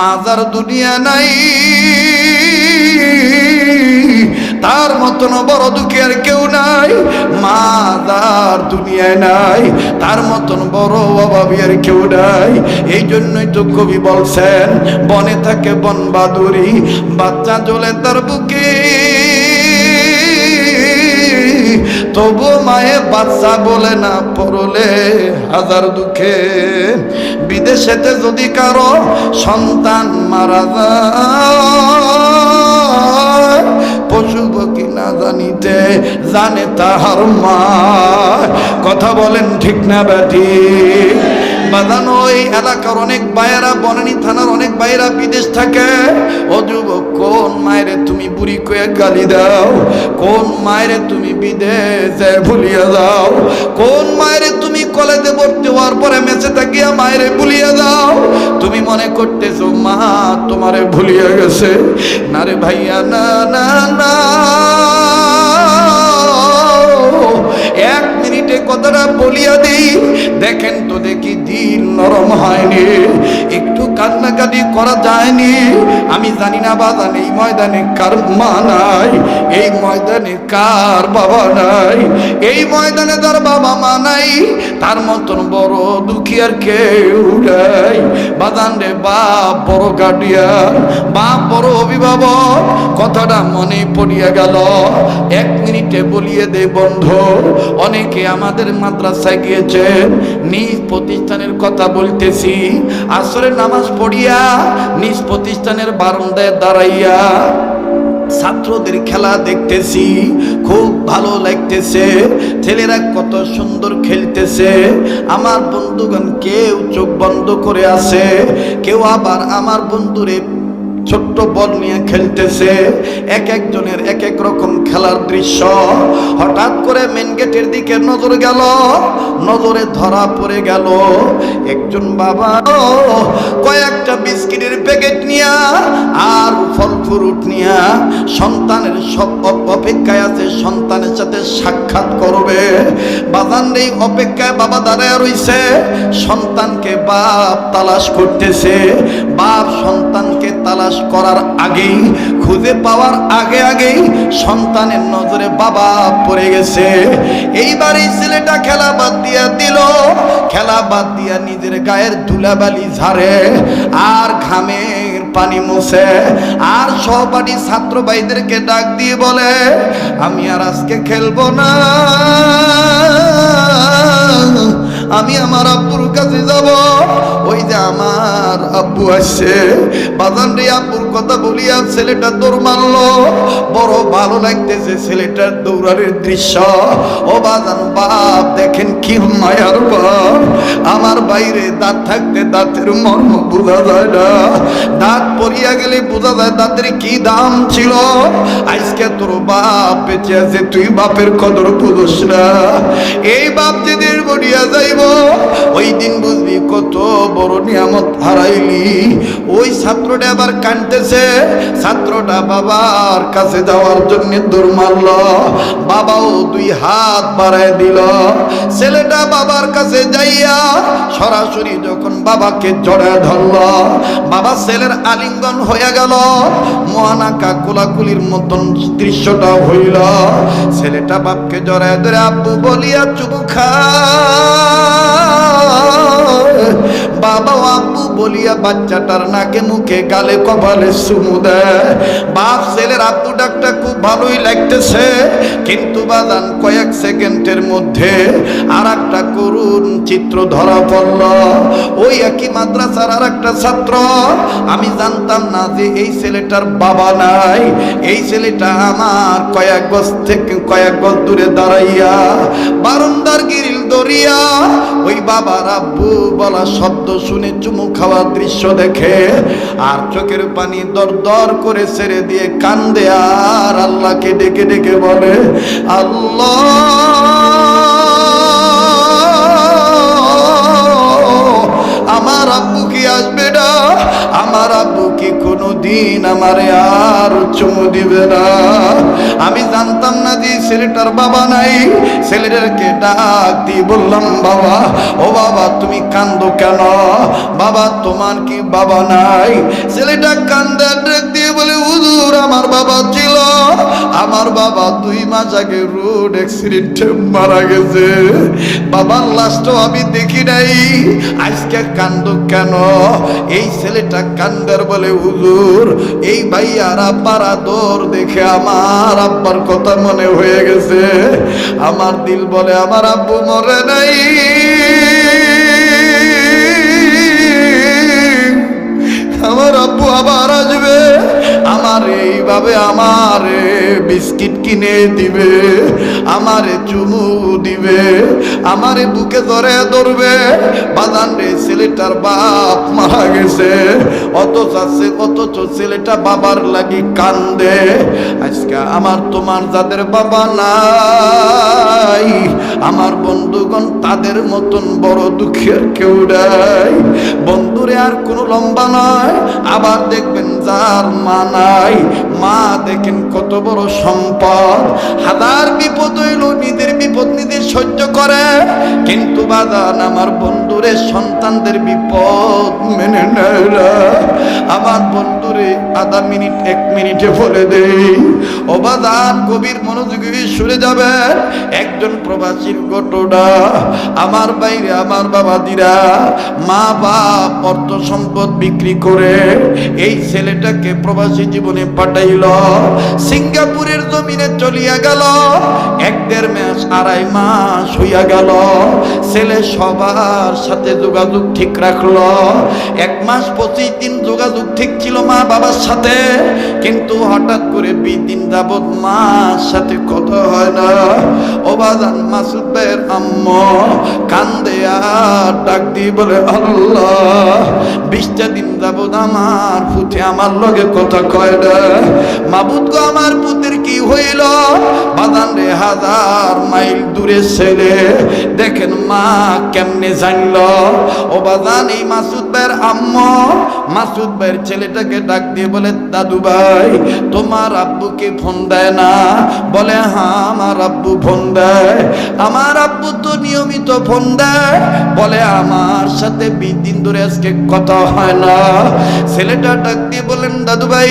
মাজার দুনিয়া নাই। তার মতন বড় দুঃখী আর কেউ নাই। মাদার দুনিয়ায় নাই। তার মতন বড় অভাবী আর কেউ নাই। এই জন্যই তো কবি বলছেন, বনে থাকে বন বাদুরি, বাচ্চা চলে তার বুকে। তবু মায়ে বাচ্চা বলে না পড়লে হাজার দুঃখে। বিদেশেতে যদি কারও সন্তান মারা যায় পশু পক্ষী না জানিতে, জানে তাহার মা। কথা বলেন ঠিক না ব্যাটি। বাজানো ওই এলাকার অনেক বাইরা বনানী থানার অনেক বাইরা বিদেশ থাকে। যুবক, কোন মায়েরে তুমি বুড়ি কয়ে গালি দাও? কোন মায়েরে তুমি বিদেশে ভুলিয়ে দাও কোন মায়েরে তুমি কলেজে ভর্তি হওয়ার পরে মেসে থাকিয়া মায়েরে ভুলিয়া দাও তুমি মনে করতেছো, মা, তোমারে ভুলিয়া গেছে। না রে ভাইয়া, না না না। এক কথাটা বলিয়া দিই। দেখেন তো দেখি দিল নরম হয়নি। একটু কান্নাকাটি করা যায়নি। আমি জানি না বাজান, এই ময়দানে কার মা নাই? এই ময়দানে কার বাবা নাই? এই ময়দানে তার বাবা মা নাই। তার মতন বড় দুঃখী আর কেউ নাই। বাজান রে, বাপ বড় গার্ডিয়ান বাপ বড় অভিভাবক। কথাটা মনে পড়িয়া গেল। এক মিনিটে বলিয়ে দে বন্ধ, অনেকে আমাদের মাদ্রাসায় গিয়েছেন নিজ প্রতিষ্ঠানের কথা বলতেছি। আসরের নামাজ পড়িয়া নিজ প্রতিষ্ঠানের বারান্দায় দাঁড়াইয়া ছাত্রদের খেলা দেখতেছি। খুব ভালো লাগতেছে। ছেলেরা কত সুন্দর খেলতেছে। আমার বন্ধুগণ কেউ চোখ বন্ধ করে আছে। কেউ আবার আমার বন্ধুরে ছোট্ট বল নিয়ে খেলতেছে। এক একজনের এক এক রকম খেলার দৃশ্য। হঠাৎ করে মেন গেটের দিকে নজর গেল। নজরে ধরা পড়ে গেল একজন বাবা। কয়েকটা বিস্কিটের প্যাকেট নিয়া আর ফল ফ্রুট নিয়া সন্তানের সব অপেক্ষায় আছে সন্তানের সাথে সাক্ষাৎ করবে। বাজান নেই, অপেক্ষায় বাবা দাঁড়ায় রইছে। সন্তানকে বাপ তালাশ করতেছে। বাপ সন্তানকে তালাশ করার আগেই, খুঁজে পাওয়ার আগে আগেই সন্তানের নজরে বাবা পড়ে গেছে। এইবার এই ছেলেটা খেলা বাদ দিয়া দিল। খেলা বাদ দিয়া নিজের গায়ের ধুলাবালি ঝাড়ে। আর ঘামের পানি মুছে, আর সহপাঠী ছাত্র ভাইদেরকে ডাক দিয়ে বলে, আমি আর আজকে খেলব না। আমি আমার আব্বুর কাছে যাব। ওই যে আমার আব্বু আসছে। বাজান রে কথা বলিয়া ছেলেটা দৌড় মারলো। বড় ভালো লাগতেছে ছেলেটার দৌড়ানোর দৃশ্য। ও বাজান বাপ, দেখেন কি মায়ার বাপ আমার বাইরে দাঁত থাকতে দাঁতের মর্ম বোঝা যায় না। দাঁত পরিয়া গেলে বোঝা যায় দাঁতের কি দাম ছিল। আজকে তোর বাপ বেঁচে আছে, তুই বাপের কদর বুঝোস না। এই বাপ যেদিন গড়িয়া যাইব, ওই দিন বুঝবি কত বড় নিয়ামত হারাইলি। ওই ছাত্রটা আবার কানতেছে ছাত্রটা বাবার কাছে যাওয়ার জন্য দৌড় মারল। বাবাও দুই হাত বাড়ায় দিল। ছেলেটা বাবার কাছে যাইয়া সরাসরি যখন বাবাকে জড়ায় ধরল, বাবা ছেলের আলিঙ্গন হয়ে গেল। মহানাকা কোলাকুলির মতন দৃশ্যটা হইল। ছেলেটা বাপকে জড়ায় ধরে, আব্বু বলিয়া চুবু খা। বলিয়া বাচ্চাটার নাকে মুখে গালে কপালে চুমু দেয়। বাপ, ছেলের আব্বু ডাকটা খুব ভালোই লাগতেছে। কিন্তু বাদান কয়েক সেকেন্ডের মধ্যে আর একটা করুণ চিত্র ধরা পড়ল। ওই একই মাদ্রাসার আর একটা ছাত্র। আমি জানতাম না যে এই ছেলেটার বাবা নাই। এই ছেলেটা আমার কয়েক গজ থেকে কয়েক গজ দূরে দাঁড়াইয়া বারন্দার গিরিল দরিয়া, ওই বাবার আব্বু বলা শব্দ শুনে চুমু খাওয়ার দৃশ্য দেখে, আর চোখের পানি দর দর করে ছেড়ে দিয়ে কান্দে, আর আল্লাহকে ডেকে ডেকে বলে, আল্লাহ, আমার আব্বু কি আসবে না? আমার আব্বু কি কোনো দিন আমারে আর চুমু দিবে না? ছেলেটার বাবা নাই। ছেলেটাকে ডাক দিয়ে বললাম, বাবা, ও বাবা, তুমি কান্দো কেন? বাবা, তোমার কি বাবা নাই? ছেলেটা কান্দে ডাক দিয়ে বলে, হুজুর, আমার বাবা ছিল। আমার বাবা দুই মাস আগে রোড অ্যাক্সিডেন্টে মারা গেছে। বাবার লাশটাও আমি দেখি নাই। আজকে কান্দ কেন? এই ছেলেটা কান্দার বলে, হুজুর, এই ভাইয়ার আব্বার আদর দেখে আমার আব্বার কথা মনে হয়ে গেছে। আমার দিল বলে, আমার আব্বু মরে নাই। বিস্কিট কিনে দিবে, আমারে চুমু দিবে, আমারে বুকে ধরে ধরবে। বাদান রে, ছেলেটার বাপ মারা গেছে। অথচ আছে- অথচ ছেলেটা বাবার লাগি কান্দে। আজকে আমার তোমার যাদের বাবা নাই, আমার বন্ধুগণ তাদের মতন বড় দুঃখের কেউ নাই। বন্ধুরে আর কোনো লম্বা নয়, আবার দেখবেন যার মা নাই। মা দেখেন কত বড় সম্পদ। হাজার বিপদ হইল, নিজের বিপদ নিজে সহ্য করে। কিন্তু বাদান আমার বন্ধুরে, সন্তানদের বিপদ মেনে নেয় আমার বন্ধুরে, আধা মিনিট, এক মিনিটে বলে দেই। অবাদান কবির মনোযোগী সরে যাবে একজন প্রবাসীর ঘটনা। আমার বাইরে আমার বাবাদিরা, মা বাপ অর্থ সম্পদ বিক্রি করে এই ছেলেটাকে প্রবাসী জীবনে পাঠাইল। সিঙ্গাপুরের জমিনে চলিয়া গেল। এক দেড় মাস, আড়াই মাস হইয়া গেল। ছেলে সবার সাথে যোগাযোগ ঠিক রাখল। এক মাস পঁচিশ দিন যোগাযোগ ঠিক ছিল মা বাবার সাথে। কিন্তু হঠাৎ করে বিশ দিন যাবৎ মার সাথে কথা হয় না। ওবাদান মাসুদ ভাইয়ের আম্মা কান্দে আর ডাক দিয়ে বলে, আল্লাহ, বিশটা দিন যাবৎ আমার ফুটে আমার লগে কথা কয় না। মাবুদ গো, আমার পুতের কি হইল? বাদান রে, হাজার মাইল দূরে ছেলে। দেখেন মা কেমনে জানল। ও বাদান এই মাসুদ ভাইয়ের আম্মা মাসুদ ভাইয়ের ছেলেটাকে ডাক দিয়ে বলে, দাদু ভাই, তোমার আব্বুকে ফোন দেয় না। বলে হ্যাঁ আমার আব্বু ফোন দেয়। আমার আব্বু তো নিয়মিত ফোন দেয়। বলে, আমার সাথে বিশ দিন ধরে আজকে কথা হয় না। ছেলেটা ডাক দিয়ে বলেন দাদু ভাই,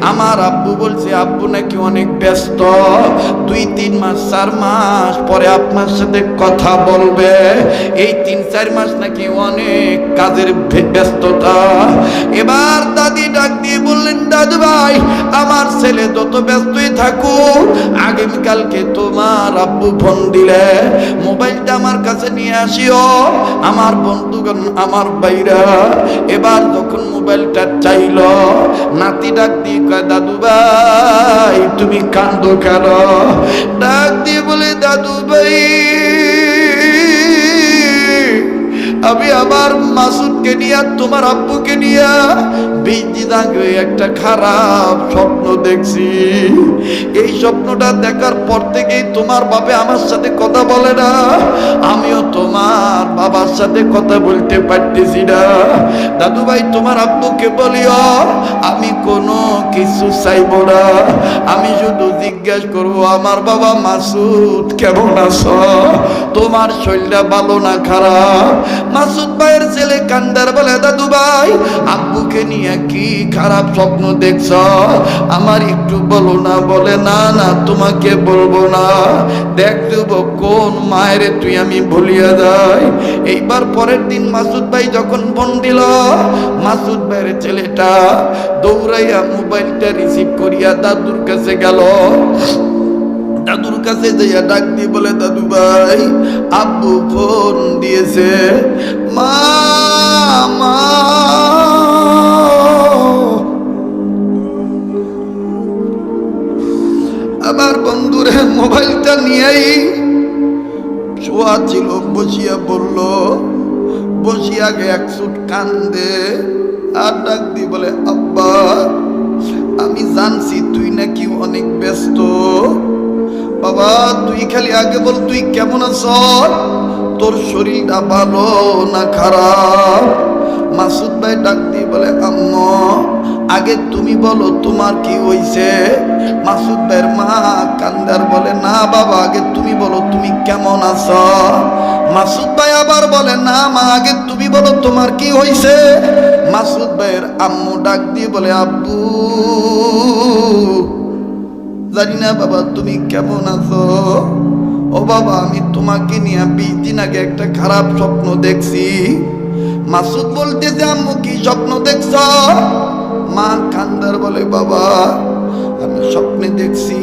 আমার আব্বু বলছে, আব্বু নাকি অনেক ব্যস্ত। দুই, তিন মাস, চার মাস পরে আপনার সাথে কথা বলবে। এই তিন, চার মাস নাকি অনেক কাজের ভে- ব্যস্ততা। এবার দাদি ডাক দিয়ে বললেন, দাদু ভাই, আমার ছেলে যত ব্যস্তই থাকুক, আগামীকালকে তোমার আব্বু ফোন দিলে, মোবাইলটা আমার কাছে নিয়ে আসিও। আমার বন্ধুগণ, আমার বাইরা এবার যখন মোবাইলটা চাইল, নাতি ডাক দিয়ে কয়, দাদু ভাই, তুমি কান্দো কেন? ডাক দিয়ে বলে, দাদু ভাই আমার মাসুদকে নিয়ে, তোমার আব্বুকে নিয়ে আগে একটা খারাপ স্বপ্ন দেখছি। এই স্বপ্নটা দেখার পর থেকেই তোমার বাপে আমার সাথে কথা বলে না। আমিও তোমার বাবার সাথে কথা বলতে পারতেছি না। দাদু ভাই তোমার আব্বুকে বলিও, আমি কোনো কিছু চাইব না। আমি শুধু জিজ্ঞেস করব, আমার বাবা মাসুদ কেমন আছো? তোমার শরীরটা ভালো না খারাপ? মাসুদ ভাইয়ের ছেলে কান্দার বলে, দাদু ভাই, আব্বুকে নিয়ে কি খারাপ স্বপ্ন দেখছ? আমার একটু বলো না, বলে, না না, তোমাকে বলব না। দেখ দেব কোন মায়ের তুই আমি ভুলিয়া যাই? এইবার পরের দিন মাসুদ ভাই যখন ফোন দিল, মাসুদ ভাইয়ের ছেলেটা দৌড়াইয়া মোবাইলটা রিসিভ করিয়া দাদুর কাছে গেল। দাদুর কাছে যাইয়া ডাক দিয়ে বলে, দাদু ভাই, আব্বু ফোন দিয়েছে। মা মা। আমার বন্ধুরে মোবাইলটা নিয়েই শোয়া বসিয়া বলল বসিয়া গে এক সুট কান্দে আর ডাক দিয়ে বলে, আব্বা আমি জানছি তুই নাকি অনেক ব্যস্ত। বাবা, তুই খালি আগে বল, তুই কেমন আছ? তোর শরীরটা ভালো না খারাপ? মাসুদ ভাই ডাক দিয়ে বলে, আম্মা। আগে তুমি বলো, তোমার কি হইছে? মাসুদ ভাইয়ের মা কান্দার বলে, না বাবা, আগে তুমি বলো, তুমি কেমন আছো? মাসুদ ভাই আবার বলে, না মা, আগে তুমি বলো, তোমার কি হইছে? মাসুদ ভাইয়ের আম্মু ডাক দিয়ে বলে, আব্বু, জানি না বাবা, তুমি কেমন আছো? ও বাবা, আমি তোমাকে নিয়ে বিশ দিন আগে একটা খারাপ স্বপ্ন দেখছি। মাসুদ বলতেছে, আম্মু, কি স্বপ্ন দেখছ? মা কান্দার বলে, বাবা, আমি স্বপ্নে দেখছি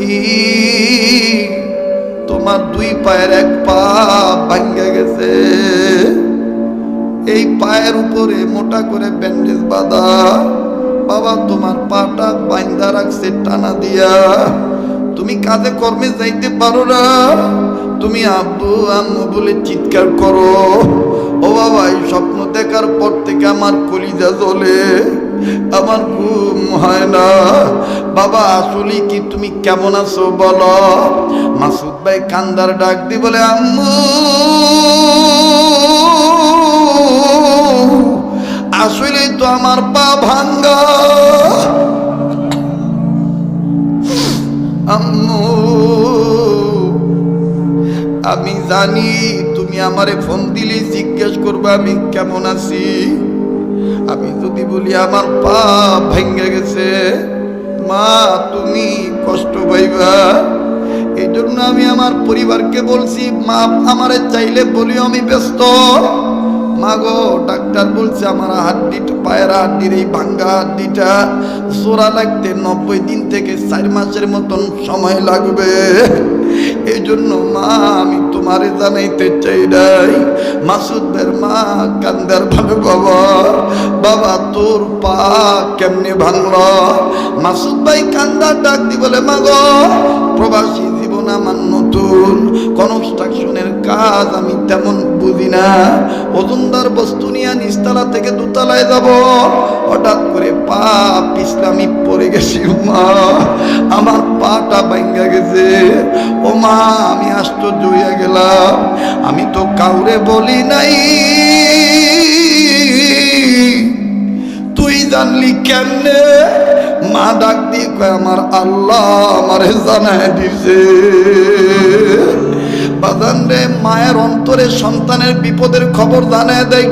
তোমার দুই পায়ের এক পা ভাঙ্গে গেছে। এই পায়ের উপরে মোটা করে ব্যান্ডেজ বাঁধা। বাবা, তোমার পাটা বাইন্দা রাখছে টানা দিয়া। তুমি কাজে কর্মে যাইতে পারো না। তুমি আব্বু আম্মু বলে চিৎকার করো। ও বাবা, এই স্বপ্ন দেখার পর থেকে আমার কলিজা জ্বলে। আমার ঘুম হয় না। বাবা, আসলে কি তুমি কেমন আছো বলো? মাসুদ ভাই কান্দার ডাক দি বলে, আম্মু, আসলে তো আমার পা ভাঙ্গা। আম্মু, আমি জানি তুমি আমারে ফোন দিলে জিজ্ঞেস করবে আমি কেমন আছি। আমি যদি বলি, আমার পা ভেঙে গেছে, মা, তুমি কষ্ট পাইবা? এই জন্য আমি আমার পরিবারকে বলছি, মা, আমারে চাইলে বলি আমি ব্যস্ত। মা গো ডাক্তার বলছে, আমার হাড্ডিটা, পায়ের হাড্ডির এই ভাঙ্গা হাড্ডিটা জোড়া লাগতে নব্বই দিন থেকে চার মাসের মতন সময় লাগবে। এই জন্য মা, আমি তোমারে জানাইতে চাই নাই। মাসুদের মা, কান্দার ভাবে বাবা বাবা তোর পা কেমনে ভাঙল? মাসুদ ভাই কান্দার ডাক দি বলে মা গো প্রবাসী জীবন আমার নতুন। কনস্ট্রাকশনের কাজ আমি তেমন বুঝি না। ওজনদার বস্তু নিয়ে নিচতলা থেকে দোতলায় যাব। হঠাৎ করে পা পিছলামি পড়ে গেছি, মা। আমার পাটা ভাঙ্গা গেছে। ও মা গেলাম আমি তো কাউরে বলি নাই। তুই জানলি কেমনে? মা ডাক দিয়ে আমার আল্লাহ আমারে জানায় দিছে। বাজান রে, মায়ের অন্তরে সন্তানের বিপদের খবর জানায় দেয়।